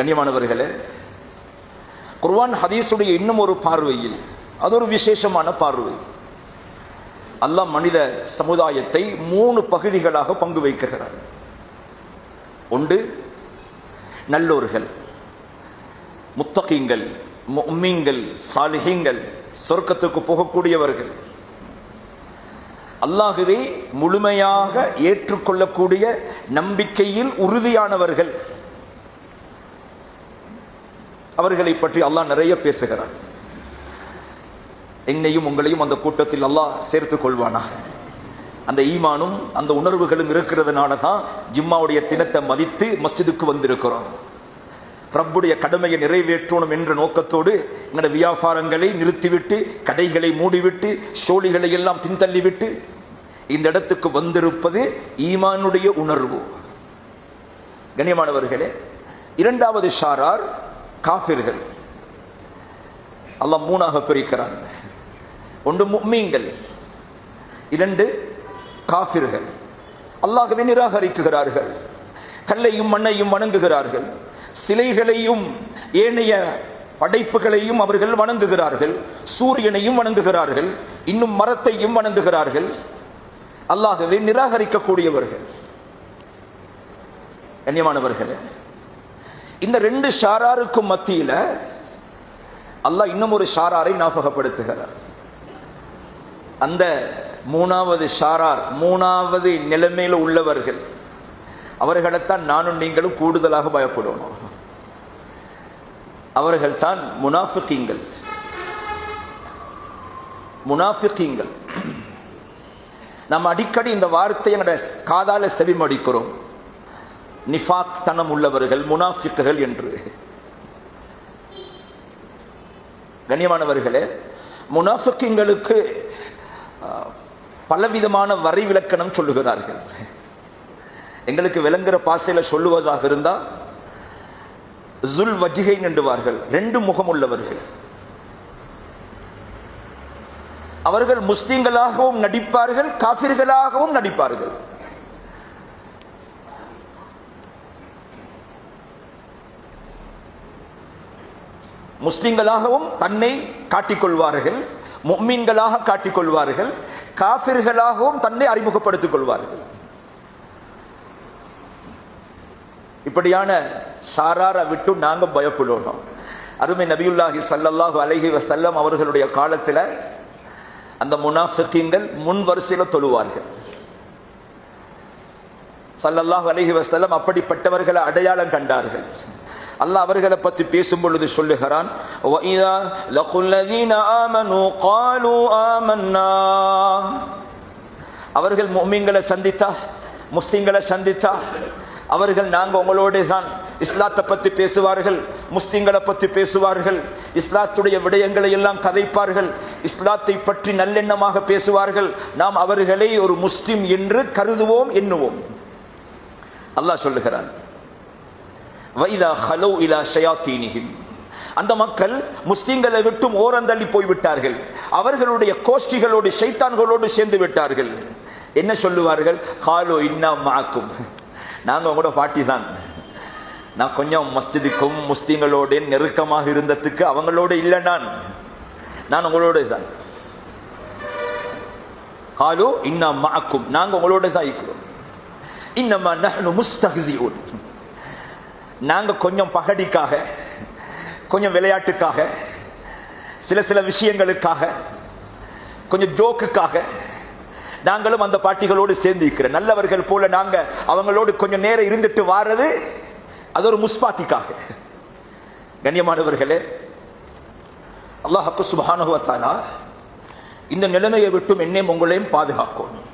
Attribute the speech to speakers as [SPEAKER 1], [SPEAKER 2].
[SPEAKER 1] கண்ணியமானவர்களே குர்வான் ஹதீஸுடைய இன்னும் ஒரு பார்வையில் அது ஒரு விசேஷமான பார்வை. அல்லாஹ் மனித சமுதாயத்தை மூணு பகுதிகளாக பங்கு வைக்கிறார். ஒன்று நல்லோர்கள் முத்தகீங்கள் உம்மிங்கள் சாலிகிங்கள் சொர்க்கத்துக்கு போகக்கூடியவர்கள். அல்லாகவே முழுமையாக ஏற்றுக்கொள்ளக்கூடிய நம்பிக்கையில் உறுதியானவர்கள். அவர்களை பற்றி அல்லாஹ் நிறைய பேசுகிறார். என்னையும் உங்களையும் அந்த கூட்டத்தில் அல்லாஹ் சேர்த்துக் கொள்வானா? அந்த ஈமானும் அந்த உணர்வுகளும் இருக்கிறதுனால தான் ஜிம்மாவுடைய தினத்தை மதித்து மஸ்ஜிதுக்கு வந்திருக்கிறோம். ரப்புடைய கடமையை நிறைவேற்றணும் என்ற நோக்கத்தோடு எங்களுடைய வியாபாரங்களை நிறுத்திவிட்டு கடைகளை மூடிவிட்டு ஷோலிகளை எல்லாம் பின்தள்ளிவிட்டு இந்த இடத்துக்கு வந்திருப்பது ஈமானுடைய உணர்வு. கண்ணியமானவர்களே இரண்டாவது ஷாரார் காஃபிர்கள். அல்லாஹ் மூணாக பிரிக்கிறான். ஒன்று மும்மீங்கள் இரண்டு காஃபிர்கள். அல்லாஹவை நிராகரிக்குகிறார்கள். கல்லையும் மண்ணையும் வணங்குகிறார்கள். சிலைகளையும் ஏனைய படைப்புகளையும் அவர்கள் வணங்குகிறார்கள். சூரியனையும் வணங்குகிறார்கள். இன்னும் மரத்தையும் வணங்குகிறார்கள். அல்லாகவே நிராகரிக்கக்கூடியவர்கள். கண்ணியமானவர்களே இந்த ரெண்டு ஷாராருக்கும் மத்தியில அல்லாஹ் இன்னும் ஒரு ஷாராரை ஞாபகப்படுத்துகிறார். அந்த மூணாவது ஷாரார் மூணாவது நிலைமையில உள்ளவர்கள் அவர்களைத்தான் நானும் நீங்களும் கூடுதலாக பயப்படணும். அவர்கள் தான் முனாஃபிகீங்கள் முனாஃபிகீங்கள் நம்ம அடிக்கடி இந்த வார்த்தையை எங்களோட காதால செவிமடிக்கிறோம். நிஃபாக் தனம் உள்ளவர்கள் முனாஃபிக்குகள் என்று. கண்ணியமானவர்களே முனாஃபிக்குங்களுக்கு பலவிதமான வரி விலக்கணம் சொல்லுகிறார்கள். எங்களுக்கு விளங்குற பாசையில் சொல்லுவதாக இருந்தால் ஜுல் வஜிகை நின்றுவார்கள் ரெண்டு முகம் உள்ளவர்கள் அவர்கள் முஸ்லீம்களாகவும் நடிப்பார்கள் காபிர்களாகவும் நடிப்பார்கள். முஸ்லிம்களாகவும் தன்னை காட்டிக்கொள்வார்கள் மும்மீன்களாக காட்டிக்கொள்வார்கள் காபிர்களாகவும் தன்னை அறிமுகப்படுத்திக் கொள்வார்கள் இப்படியான சாராரை விட்டு நாங்கள் பயப்படணும் அருமை நபியுல்லாஹி சல்லல்லாஹு அலஹி வசல்லம் அவர்களுடைய காலத்தில் அந்த முனாஃபிகீங்கள் முன் வரிசையில் தொழுவார்கள். சல்லல்லாஹு அலஹி வசல்லம் அப்படிப்பட்டவர்களை அடையாளம் கண்டார்கள். அல்லாஹ் அவர்களை பற்றி பேசும் பொழுது சொல்லுகிறான் அவர்கள் மொமிங்களை சந்தித்தா முஸ்லிம்களை சந்தித்தா அவர்கள் நாங்கள் உங்களோட தான் இஸ்லாத்தை பற்றி பேசுவார்கள் முஸ்லிம்களை பற்றி பேசுவார்கள் இஸ்லாத்துடைய விடயங்களை எல்லாம் கதைப்பார்கள் இஸ்லாத்தை பற்றி நல்லெண்ணமாக பேசுவார்கள் நாம் அவர்களை ஒரு முஸ்லீம் என்று கருதுவோம் எண்ணுவோம். அல்லாஹ் சொல்லுகிறான் வைதா ஹலோ இலா ஷயாத்தீனிஹிம் அந்த மக்கள் முஸ்லிம்களை விட்டும் ஓரந்தள்ளி போய்விட்டார்கள். அவர்களுடைய கோஷ்டிகளோடு ஷைத்தான்களோடு சேர்ந்து விட்டார்கள். என்ன சொல்லுவார்கள்? ஹாலோ இன்னா மாக்கும் நாங்கள் உங்களோட பாட்டி தான். நான் கொஞ்சம் மஸ்ஜிதுக்கும் முஸ்லிம்களோட நெருக்கமாக இருந்ததுக்கு அவங்களோட இல்லை நான். நான் உங்களோட தான். ஹாலோ இன்னா மாக்கும் நாங்கள் உங்களோட தான் இருக்கிறோம். இன்னமா நஹ்னு முஸ்தஹ்சிஊன் நாங்கள் கொஞ்சம் பகடிக்காக கொஞ்சம் விளையாட்டுக்காக சில சில விஷயங்களுக்காக கொஞ்சம் ஜோக்குக்காக நாங்களும் அந்த பாட்டிகளோடு சேர்ந்து இருக்கிறோம். நல்லவர்கள் போல நாங்கள் அவங்களோடு கொஞ்சம் நேரம் இருந்துட்டு வாரது அது ஒரு முஸ்பாத்திக்காக. கண்ணியமானவர்களே அல்லாஹ் சுபானுவத்தானா இந்த நிலைமையை விட்டும் என்னையும் உங்களையும் பாதுகாக்கணும்